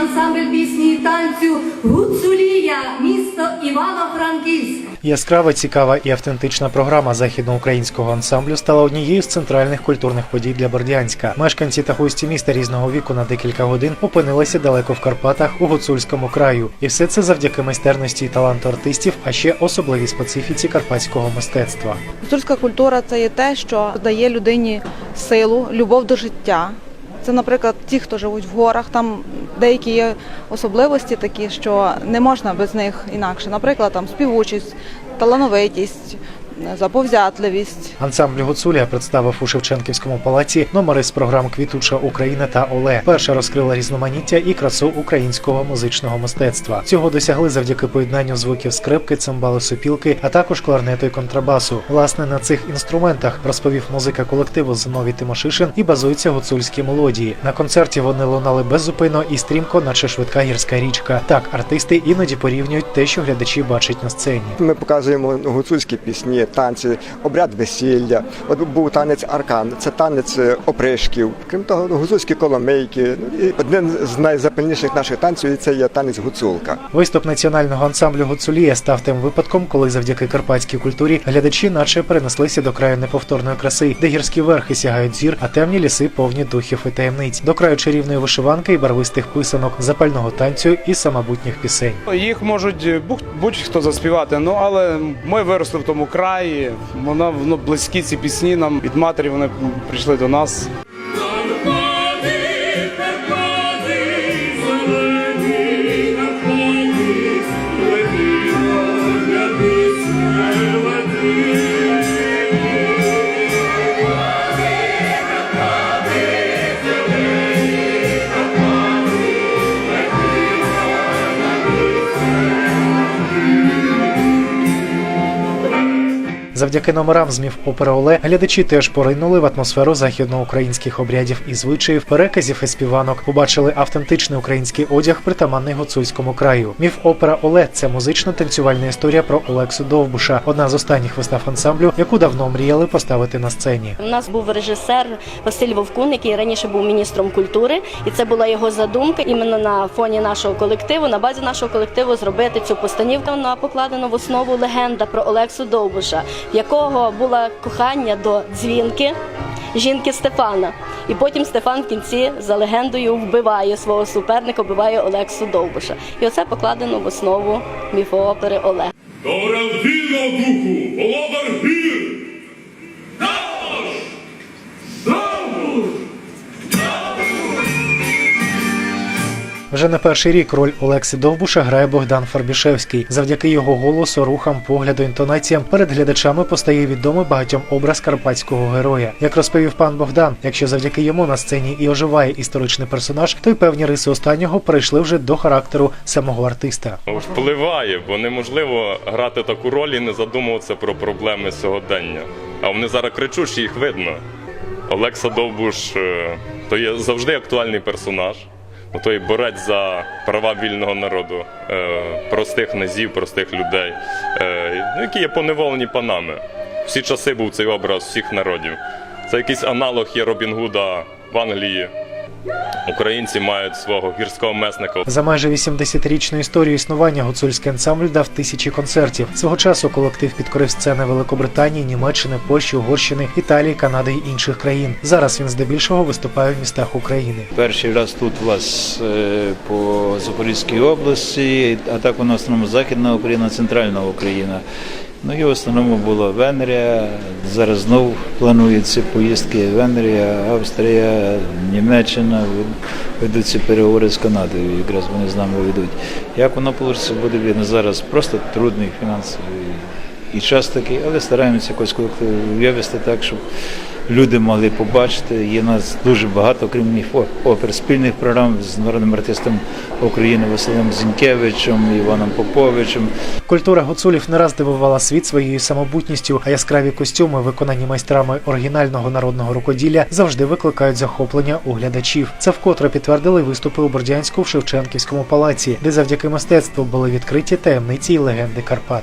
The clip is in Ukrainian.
ансамбль пісні і танцю Гуцулія, місто Івано-Франківськ. Яскрава, цікава і автентична програма західноукраїнського ансамблю стала однією з центральних культурних подій для Бердянська. Мешканці та гості міста різного віку на декілька годин опинилися далеко в Карпатах у гуцульському краю, і все це завдяки майстерності і таланту артистів, а ще особливій специфіці карпатського мистецтва. Гуцульська культура це є те, що дає людині силу, любов до життя. Це, наприклад, ті, хто живуть в горах, там деякі є особливості такі, що не можна без них інакше. Наприклад, там співучість, талановитість, заповзятливість. Ансамбль Гуцулія представив у Шевченківському палаці номери з програм Квітуча Україна та Оле. Перша розкрила різноманіття і красу українського музичного мистецтва. Цього досягли завдяки поєднанню звуків скрипки, цимбали, сопілки, а також кларнету і контрабасу. Власне на цих інструментах розповів музика колективу Зиновій Тимошишин і базуються гуцульські мелодії. На концерті вони лунали беззупинно і стрімко, наче швидка гірська річка. Так артисти іноді порівнюють те, що глядачі бачать на сцені. Ми показуємо гуцульські пісні, танці, обряд весілля. От був танець аркан, це танець е, опришків. Крім того, гуцульські коломейки. Ну, І один з найзапальніших наших танців і це є танець гуцулка. Виступ національного ансамблю Гуцулія став тим випадком, коли завдяки карпатській культурі глядачі наче перенеслися до краю неповторної краси, де гірські верхи сягають зір, а темні ліси повні духів і таємниць, до краю чарівної вишиванки і барвистих писанок, запального танцю і самобутніх пісень. Їх можуть будь- будь-хто заспівати, ну але ми виросли в тому краї. Вона воно близькі ці пісні нам від матері. Вони прийшли до нас. Завдяки номерам з міф опери Оле глядачі теж поринули в атмосферу західноукраїнських обрядів і звичаїв, переказів і співанок. Побачили автентичний український одяг, притаманний гуцульському краю. Міф опера Оле це музично-танцювальна історія про Олексу Довбуша, одна з останніх вистав ансамблю, яку давно мріяли поставити на сцені. У нас був режисер Василь Вовкун, який раніше був міністром культури, і це була його задумка іменно на фоні нашого колективу, на базі нашого колективу зробити цю постанівку. Вона покладена в основу легенда про Олексу Довбуша, якого було кохання до дзвінки. Жінки Стефана, і потім Стефан в кінці за легендою вбиває свого суперника, вбиває Олексу Довбуша. І оце покладено в основу міфоопери Олег. Равдіна духу, володар гір! Вже не перший рік роль Олекси Довбуша грає Богдан Фарбішевський. Завдяки його голосу, рухам, погляду, інтонаціям перед глядачами постає відомий багатьом образ карпатського героя. Як розповів пан Богдан, якщо завдяки йому на сцені і оживає історичний персонаж, то й певні риси останнього перейшли вже до характеру самого артиста. Впливає, бо неможливо грати таку роль і не задумуватися про проблеми сьогодення. А вони зараз кричущі, їх видно. Олекса Довбуш е, то є завжди актуальний персонаж. Ну, той борець за права вільного народу, е, простих назів, простих людей, е, які є поневолені панами. Всі часи був цей образ всіх народів. Це якийсь аналог є Робін Гуда в Англії. Українці мають свого гірського месника. За майже 80-річну історію існування гуцульський ансамбль дав тисячі концертів. Свого часу колектив підкорив сцени Великобританії, Німеччини, Польщі, Угорщини, Італії, Канади і інших країн. Зараз він здебільшого виступає в містах України. Перший раз тут у вас е, по Запорізькій області, а так у нас в основному Західна Україна, Центральна Україна. Ну і в основному була Венгрія. Зараз знову плануються поїздки Венгрія, Австрія, Німеччина. Ведуться переговори з Канадою, якраз вони з нами ведуть. Як воно вийде, буде видно зараз просто трудний фінансовий і час такий, але стараємося якось колектив вивести так, щоб люди могли побачити. Є нас дуже багато, крім опер, спільних програм з народним артистом України Василем Зінкевичем, Іваном Поповичем. Культура гуцулів не раз дивувала світ своєю самобутністю, а яскраві костюми, виконані майстрами оригінального народного рукоділля, завжди викликають захоплення у глядачів. Це вкотре підтвердили виступи у Бордянську в Шевченківському палаці, де завдяки мистецтву були відкриті таємниці й легенди Карпат.